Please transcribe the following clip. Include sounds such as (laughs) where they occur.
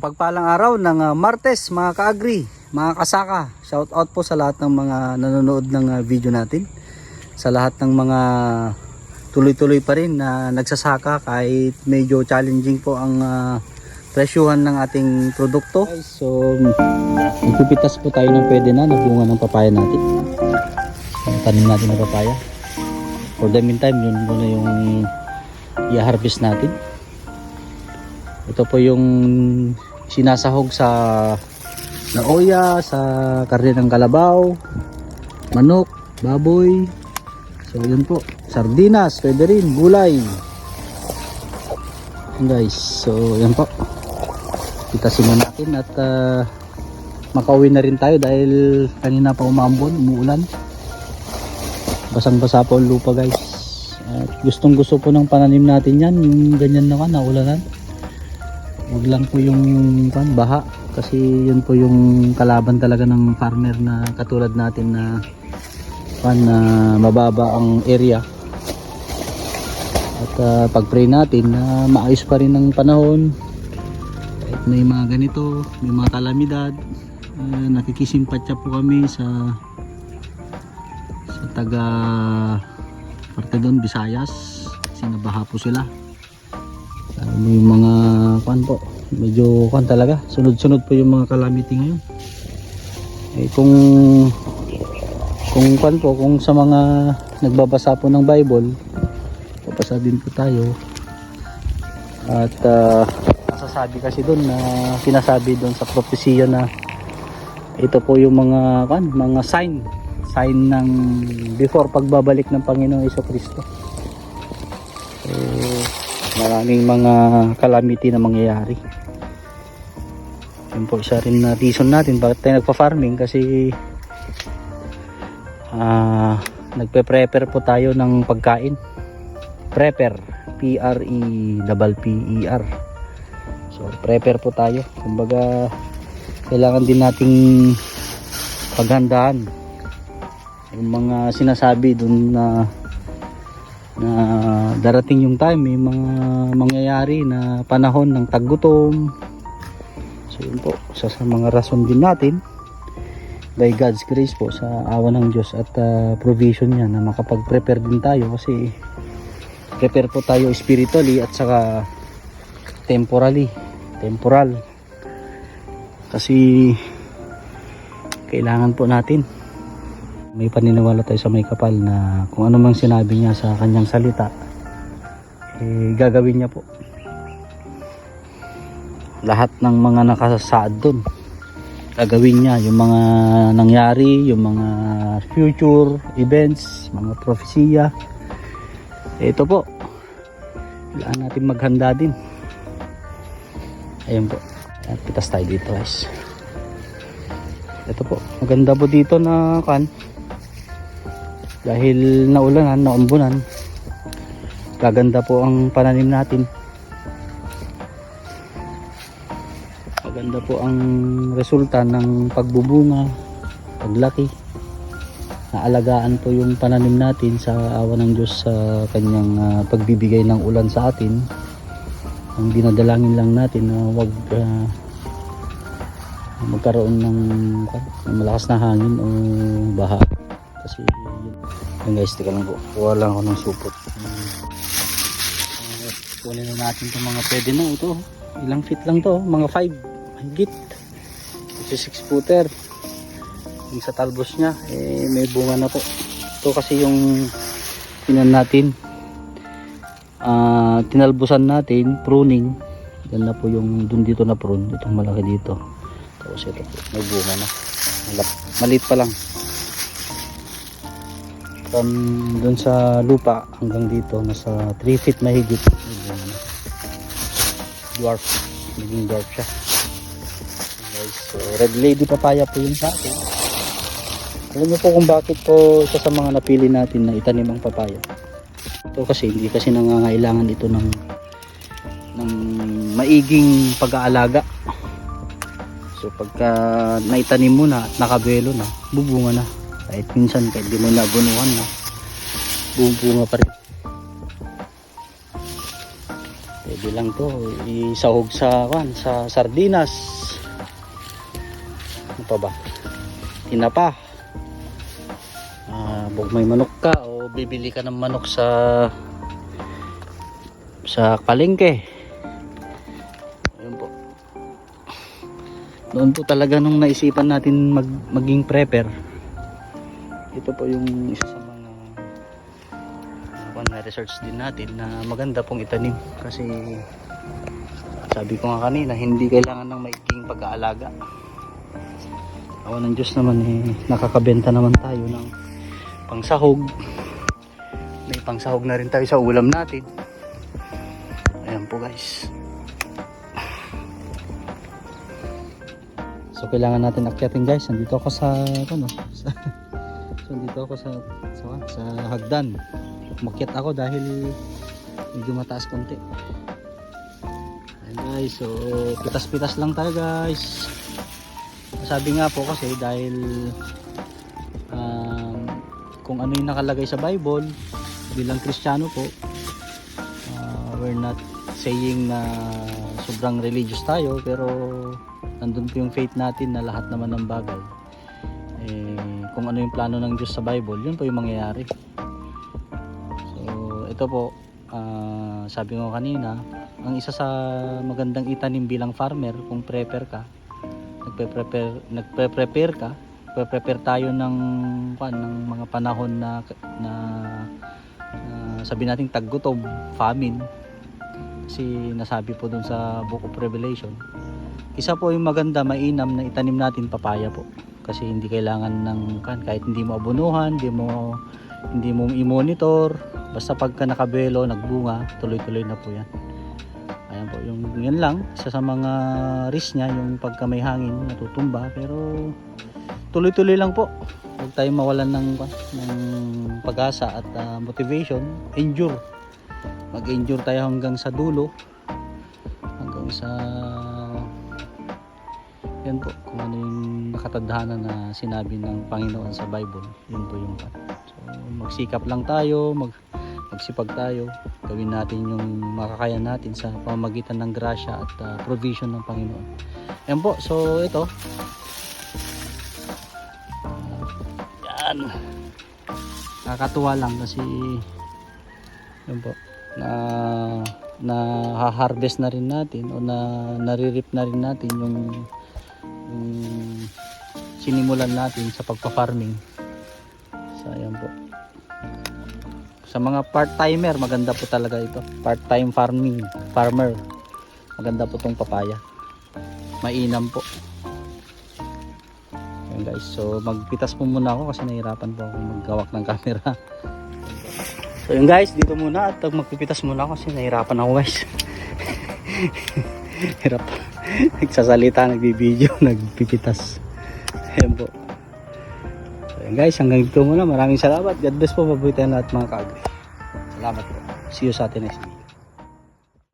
Kapagpalang araw ng ah, Martes mga kaagri, mga kasaka. Shout out po sa lahat ng mga nanonood ng ah, video natin. Sa lahat ng mga tuloy-tuloy pa rin na nagsasaka kahit medyo challenging po ang ah, presyuhan ng ating produkto. So, magpipitas po tayo ng pwede na nabunga ng papaya natin. Tanim natin na papaya. For the meantime, yun muna yung i-harvest natin. Ito po yung sinasahog sa naoya, sa karne ng kalabaw, manok, baboy. So yun po, sardinas, pwede rin, gulay. Guys, so yan po. Pitasin na natin at ah, makauwi na rin tayo dahil kanina pa umambon, umuulan. Basang-basa po ang lupa guys. At gustong gusto po ng pananim natin yan, yung ganyan naman, naulanan. Huwag lang po yung kan, baha kasi yun po yung kalaban talaga ng farmer na katulad natin na kan, na mababa ang area. At ah, pag-pray natin na maayos pa rin ang panahon. Kahit may mga ganito, may mga kalamidad, uh, nakikisimpatya po kami sa sa taga parte doon Visayas kasi nabaha po sila ano yung mga kwan po medyo kwan talaga. Sunod-sunod po yung mga calamity ngayon. Eh kung kung kwan po kung sa mga nagbabasa po ng Bible babasa din po tayo. At uh, nasasabi kasi doon na sinasabi doon sa propesya na ito po yung mga kwan mga sign. Sign ng before pagbabalik ng Panginoong Kristo. So, maraming mga calamity na mangyayari. Yun po isa rin na reason natin bakit tayo nagpa-farming kasi ah nagpe-prepare po tayo ng pagkain. P-R-E-P-P-E-R so prepare po tayo. Kumbaga kailangan din nating paghandaan. Yung mga sinasabi dun na na darating yung time may mga mangyayari na panahon ng taggutom. So yun po. Isa sa mga rason din natin by God's grace po sa awa ng Diyos at ah, provision niya na makapag-prepare din tayo kasi prepare po tayo spiritually at saka temporally temporal. Kasi kailangan po natin may paniniwala tayo sa may kapal na kung ano mang sinabi niya sa kanyang salita eh gagawin niya po. Lahat ng mga nakasaad doon gagawin niya. Yung mga nangyari yung mga future events mga propesya. Ito po. Kailangan natin maghanda din. Ayun po. Ayan, pitas tayo dito guys. Ito po. Maganda po dito na kan dahil naulanan, naumbunan. Gaganda po ang pananim natin. Maganda po ang resulta ng pagbubunga paglaki. Naalagaan po yung pananim natin sa awa ng Diyos sa kanyang ah, pagbibigay ng ulan sa atin. Ang dinadalangin lang natin na wag ah, magkaroon ng, ng malakas na hangin o baha kasi yun Ayun guys, teka lang po. Kuha lang ako ng supot. Uh, kunin na natin itong mga pwede na. Ito, ilang feet lang to. Mga 5. Higit. Ito 6 footer. Yung sa talbos niya, eh, may bunga na po. Ito kasi yung tinan natin. Ah, tinalbusan natin, pruning. Yan na po yung dun dito na prune. Itong malaki dito. Tapos ito po, may bunga na. Malap, pa lang from dun sa lupa hanggang dito nasa 3 feet mahigit. Dwarf. Naging dwarf siya. Guys so red lady papaya po yun sa atin alam niyo po kung bakit po isa sa mga napili natin na itanim ang papaya. Ito kasi hindi kasi nangangailangan ito ng ng maiging pag-aalaga. So pagka naitanim mo na at nakabelo na bubunga na kahit minsan kahit di mo nabunuhan na bubunga pa rin Pwede lang to. Isahog sa, kan, sa sardinas. Ano pa ba? Tinapa. Ah, bug may manok ka o bibili ka ng manok sa sa palengke. Ayun po. Noon po talaga nung naisipan natin mag, maging prepper. Ito po yung isa sa mga uh, na research din natin na maganda pong itanim kasi sabi ko nga kanina hindi kailangan ng maiging pag-aalaga. Awa ng Diyos naman eh nakakabenta naman tayo ng pangsahog. May pangsahog na rin tayo sa ulam natin. Ayan po guys. So kailangan natin akyatin guys. Nandito ako sa ano, sa (laughs) nandito ako sa sa, sa hagdan. Umakyat ako dahil medyo mataas konti. Ayan guys, so pitas-pitas lang tayo guys. Sabi nga po kasi dahil um, kung ano yung nakalagay sa Bible bilang Kristiyano po uh, we're not saying na sobrang religious tayo pero nandun po yung faith natin na lahat naman ng bagay ano yung plano ng Diyos sa Bible yun po yung mangyayari. So ito po ah, sabi ko kanina ang isa sa magandang itanim bilang farmer kung prepare ka nagpe-prepare nagpe-prepare ka nagpe-prepare tayo ng kwan ng mga panahon na na, na sabi nating taggutom famine. Kasi nasabi po dun sa Book of Revelation isa po yung maganda mainam na itanim natin papaya po kasi hindi kailangan ng kan kahit hindi mo abunuhan hindi mo hindi mo i-monitor basta pagka nakabelo nagbunga tuloy-tuloy na po yan. Ayan po yung yan lang isa sa mga risk niya yung pagka may hangin natutumba pero tuloy-tuloy lang po. Huwag tayong mawalan ng, ng pag-asa at ah, motivation. Endure. Mag-endure tayo hanggang sa dulo hanggang sa yan po kung ano yung nakatadhana na sinabi ng Panginoon sa Bible yun po yung so magsikap lang tayo mag, magsipag tayo. Gawin natin yung makakaya natin sa pamamagitan ng grasya at ah, provision ng Panginoon. Yan po so ito. Yan. Nakakatuwa lang kasi yun po na na harvest na rin natin o na naririp na rin natin yung, yung sinimulan natin sa pagpa-farming. So ayan po. Sa mga part-timer maganda po talaga ito. Part-time farming farmer. Maganda po tong papaya. Mainam po. Ayan guys. So magpitas po muna ako kasi nahirapan po ako maggawak ng camera. (laughs) So yun guys, dito muna at magpipitas muna ako kasi nahirapan ako guys. (laughs) Hirap. (laughs) Nagsasalita, nagbibideo, (laughs) nagpipitas. Ayan po. So yun guys, hanggang dito muna. Maraming salamat. God bless po. Mabuti ang lahat mga kaagri. Salamat po. See you sa atin next video.